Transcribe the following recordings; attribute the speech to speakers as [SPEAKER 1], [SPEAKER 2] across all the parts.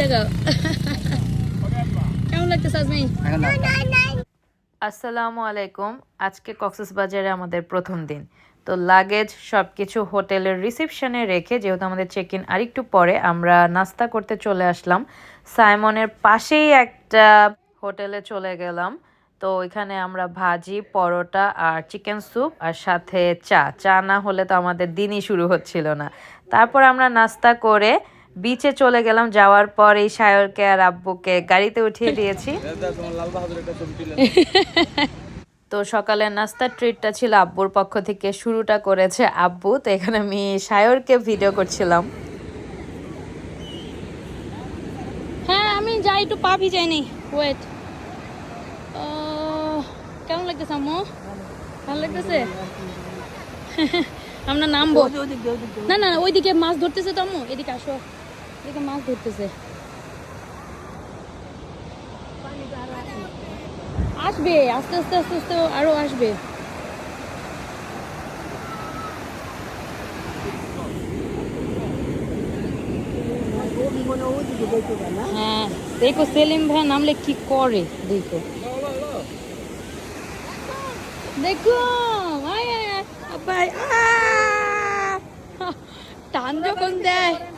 [SPEAKER 1] জায়গা। কেমন লাগতেছে আজমি
[SPEAKER 2] আসসালামু আলাইকুম। আজকে কক্সবাজারে আমাদের প্রথম দিন। তো লাগেজ সব কিছু হোটেলের রিসেপশনে রেখে যেহেতু আমাদের চেক ইন আরেকটু পরে আমরা নাস্তা করতে চলে আসলাম। সাইমনের পাশেই একটা হোটেলে চলে গেলাম। তো ওইখানে আমরা ভাজি পরোটা আর চিকেন স্যুপ আর সাথে চা। চা না হলে তো আমাদের দিনই শুরু হচ্ছিল না। তারপর আমরা নাস্তা করে বিচে চলে গেলাম যাওয়ার পর এই সায়রকে আর আব্বুকে গাড়িতে উঠিয়ে দিয়েছি। তো সকালের নাস্তার ট্রিটটা ছিল আব্বুর পক্ষ থেকে শুরুটা করেছে আব্বু। তো এখানে আমি সায়রকে ভিডিও করছিলাম।
[SPEAKER 1] হ্যাঁ আমি যাই একটু পা ভিজাইনি ওয়েট কেমন লাগতেছে আম্মু? ভালো লাগতেছে? আমরা নামবো। না না না, ওইদিকে মাছ ধরতেছে তো আম্মু। এদিকে আসো। মাছ ধরতেছে। আসবে আস্তে আস্তে আস্তে আস্তে আরও আসবে। হ্যাঁ দেখো সেলিম ভাই নামলে কি করে দেখো। দেখো টান আয়, আয়,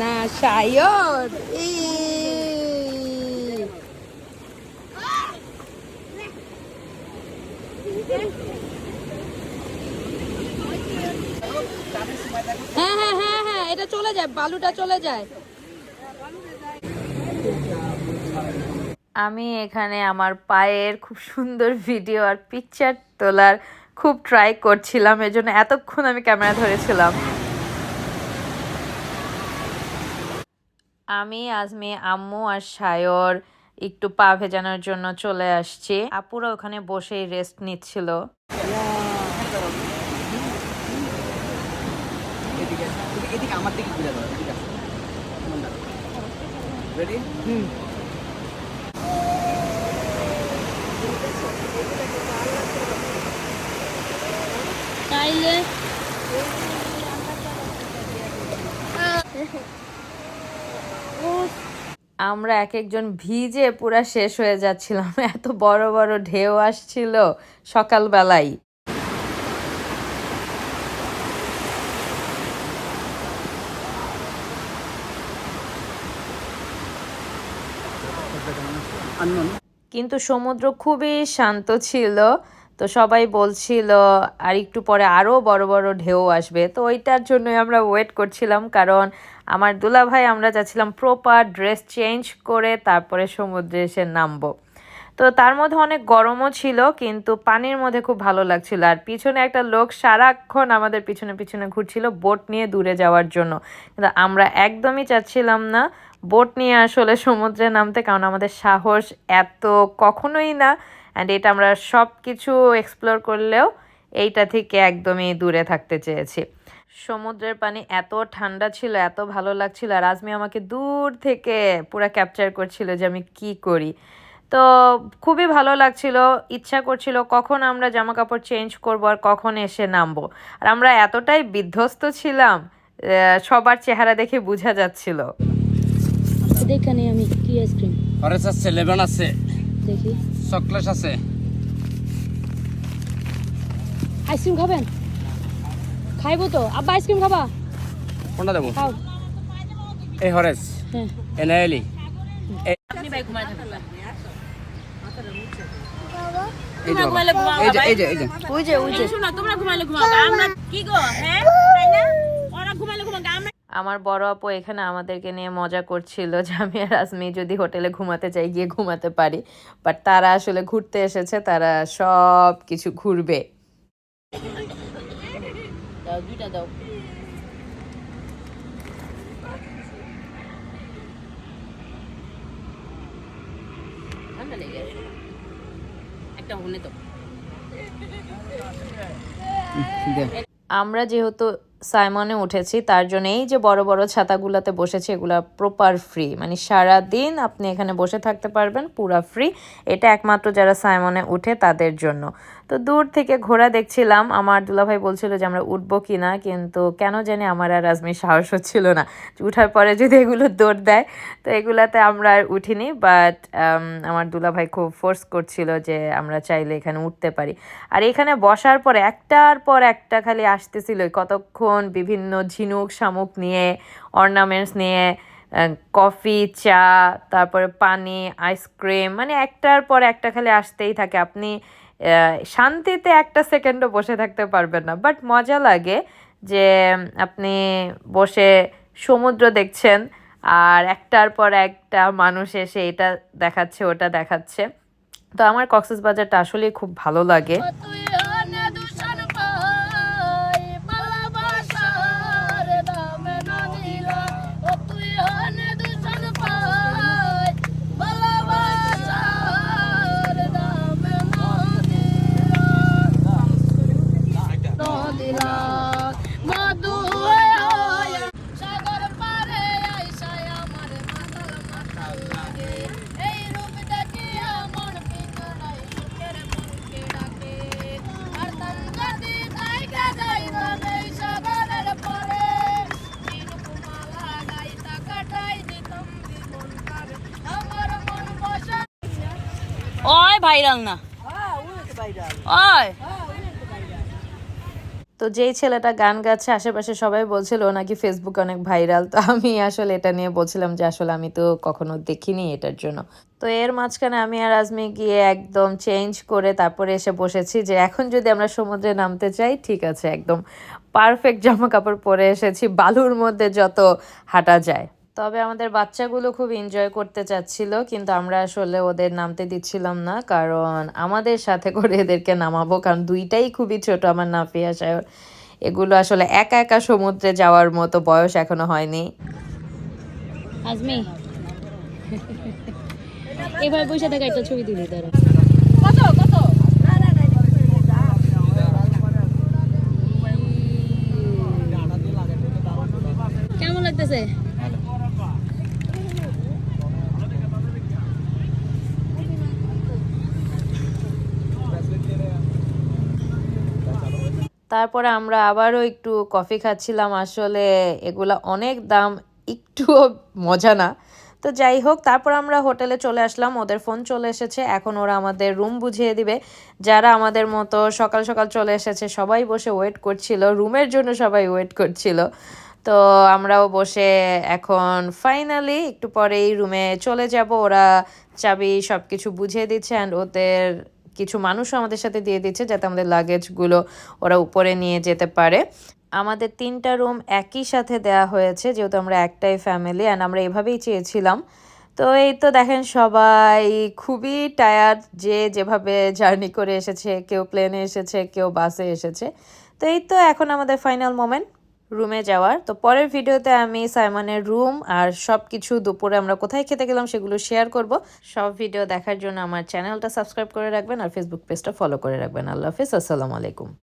[SPEAKER 1] না, সায়র। হ্যাঁ হ্যাঁ হ্যাঁ হ্যাঁ এটা চলে যায়, বালুটা চলে যায়।
[SPEAKER 2] আমি এখানে আমার পায়ের খুব সুন্দর ভিডিও আর পিকচার তোলার খুব ট্রাই করছিলাম, এজন্য এতক্ষণ আমি ক্যামেরা ধরেছিলাম। আমি আজমি আম্মু আর সায়র একটু পা ভেজানোর জন্য চলে আসছি। আপুরা ওখানে বসেই রেস্ট নিচ্ছিল।
[SPEAKER 1] তাইলে?
[SPEAKER 2] আমরা এক একজন ভিজে পুরা শেষ হয়ে যাচ্ছিলাম। এত বড় বড় ঢেউ আসছিল সকালবেলায়
[SPEAKER 3] আননোন
[SPEAKER 2] কিন্তু সমুদ্র খুবই শান্ত ছিল। তো সবাই বলছিল, আর একটু পরে আরও বড় বড় ঢেউ আসবে। তো ওইটার জন্যই আমরা ওয়েট করছিলাম, কারণ আমার দুলা ভাই আমরা যাচ্ছিলাম প্রপার ড্রেস চেঞ্জ করে তারপরে সমুদ্রে এসে নামবো। তো তার মধ্যে অনেক গরমও ছিল, কিন্তু পানির মধ্যে খুব ভালো লাগছিল। আর পিছনে একটা লোক সারাক্ষণ আমাদের পিছনে পিছনে ঘুরছিল বোট নিয়ে দূরে যাওয়ার জন্য। কিন্তু আমরা একদমই চাচ্ছিলাম না বোট নিয়ে আসলে সমুদ্রে নামতে, কারণ আমাদের সাহস এত কখনোই না অ্যান্ড এটা আমরা সব কিছু এক্সপ্লোর করলেও এইটা থেকে একদমই দূরে থাকতে চেয়েছি। সমুদ্রের পানি এত ঠান্ডা ছিল এত ভালো লাগছিল আর আজমি আমাকে দূর থেকে পুরো ক্যাপচার করছিল যে আমি কি করি। তো খুবই ভালো লাগছিল ইচ্ছা করছিল কখন আমরা জামা কাপড় চেঞ্জ করব আর কখন এসে নামবো। আর আমরা এতটাই বিধ্বস্ত ছিলাম সবার চেহারা দেখে বোঝা যাচ্ছিল।
[SPEAKER 1] দেখে নেই আমি কি আইসক্রিম
[SPEAKER 3] আছে।
[SPEAKER 1] দেখি।
[SPEAKER 3] চকলেট আছে।
[SPEAKER 1] আইসক্রিম খাবেন? খাইবো তো। আব্বা আইসক্রিম খাবা?
[SPEAKER 3] কোনটা দেবো?
[SPEAKER 1] খাও।
[SPEAKER 3] এই হরেস
[SPEAKER 1] হ্যাঁ।
[SPEAKER 3] এনায়েলি এই এই যে বাবা। এই যে এই যে এই যে।
[SPEAKER 2] ওই যে ওই যে। আমার বড় আপু এখানে আমাদেরকে নিয়ে মজা করছিল যে আমি আর আজমি যদি হোটেলে ঘুমাতে চাই গিয়ে ঘুমাতে পারি। বাট তারা আসলে ঘুরতে এসেছে তারা সব কিছু ঘুরবে। আমরা যেহেতু সাইমনে উঠেছি, তার জন্য এই যে বড় বড় ছাতাগুলোতে বসেছি, এগুলো প্রপার ফ্রি মানে সারা দিন আপনি এখানে বসে থাকতে পারবেন, পুরা ফ্রি এটা একমাত্র যারা সাইমনে উঠে তাদের জন্য। তো দূর থেকে ঘোড়া দেখছিলাম, আমার দুলাভাই বলছিল যে আমরা উঠবো কি না কিন্তু কেন জানি আমার আর আজমির সাহস হচ্ছিল না। উঠার পরে যদি এগুলো দৌড় দেয়, তো এগুলাতে আমরা আর উঠিনি বাট আমার দুলাভাই খুব ফোর্স করছিল যে আমরা চাইলে এখানে উঠতে পারি। আর এখানে বসার পরে একটার পর একটা খালি আসতেছিল কতক্ষণ বিভিন্ন ঝিনুক, শামুক নিয়ে, অর্নামেন্টস নিয়ে কফি, চা, তারপরে পানি আইসক্রিম মানে একটার পর একটা খালি আসতেই থাকে। আপনি শান্তিতে একটা সেকেন্ডও বসে থাকতে পারবেন না। বাট মজা লাগে যে, আপনি বসে সমুদ্র দেখছেন আর একটার পর একটা মানুষ এসে এটা দেখাচ্ছে, ওটা দেখাচ্ছে। তো আমার কক্সেস বাজারটা আসলেই খুব ভালো লাগে।
[SPEAKER 1] ভাইরাল না। ওই।
[SPEAKER 2] তো যেই ছেলেটা গান গাচ্ছে আশেপাশে সবাই বলছিল ও নাকি ফেসবুকে অনেক ভাইরাল। তো আমি আসলে এটা নিয়ে বলছিলাম যে আসলে আমি তো কখনো দেখিনি এটার জন্য। তো এর মাঝখানে আমি আর আজমি গিয়ে একদম চেঞ্জ করে তারপরে এসে বসেছি যে এখন যদি আমরা সমুদ্রে নামতে চাই ঠিক আছে একদম পারফেক্ট জামা কাপড় পরে এসেছি বালুর মধ্যে যত হাঁটা যায়। তবে আমাদের বাচ্চাগুলো খুব এনজয় করতে চাচ্ছিল, কিন্তু আমরা আসলে ওদের নামতে দিচ্ছিলাম না, কারণ আমাদের সাথে করে এদেরকে নামাবো, কারণ দুইটাই খুবই ছোট আমার নাফিয়া সাহেব এগুলো আসলে একা একা সমুদ্রে যাওয়ার মতো বয়স এখনও হয়নি।
[SPEAKER 1] কেমন লাগতেছে?
[SPEAKER 2] তারপরে আমরা আবারও একটু কফি খাচ্ছিলাম। আসলে এগুলা অনেক দাম, একটুও মজা না। তো যাই হোক, তারপর আমরা হোটেলে চলে আসলাম। ওদের ফোন চলে এসেছে। এখন ওরা আমাদের রুম বুঝিয়ে দিবে। যারা আমাদের মতো সকাল সকাল চলে এসেছে, সবাই বসে ওয়েট করছিল। রুমের জন্য সবাই ওয়েট করছিল। তো আমরাও বসে এখন ফাইনালি একটু পরেই রুমে চলে যাব। ওরা চাবি সব কিছু বুঝিয়ে দিচ্ছে অ্যান্ড ওদের কিছু মানুষও আমাদের সাথে দিয়ে দিচ্ছে যাতে আমাদের লাগেজগুলো ওরা উপরে নিয়ে যেতে পারে। আমাদের তিনটা রুম একই সাথে দেয়া হয়েছে, যেহেতু আমরা একটাই ফ্যামিলি অ্যান্ড আমরা এভাবেই চেয়েছিলাম। তো এই তো দেখেন সবাই খুবই টায়ার্ড যে যেভাবে জার্নি করে এসেছে, কেউ প্লেনে এসেছে, কেউ বাসে এসেছে। তো এই তো এখন আমাদের ফাইনাল মোমেন্ট রুমে যাওয়ার। তো পরের ভিডিওতে আমি সাইমনের রুম আর সব কিছু দুপুরে আমরা কোথায় খেতে গেলাম সেগুলো শেয়ার করব। সব ভিডিও দেখার জন্য আমার চ্যানেলটা সাবস্ক্রাইব করে রাখবেন আর ফেসবুক পেজটা ফলো করে রাখবেন। আল্লাহ হাফিজ, আসসালামু আলাইকুম।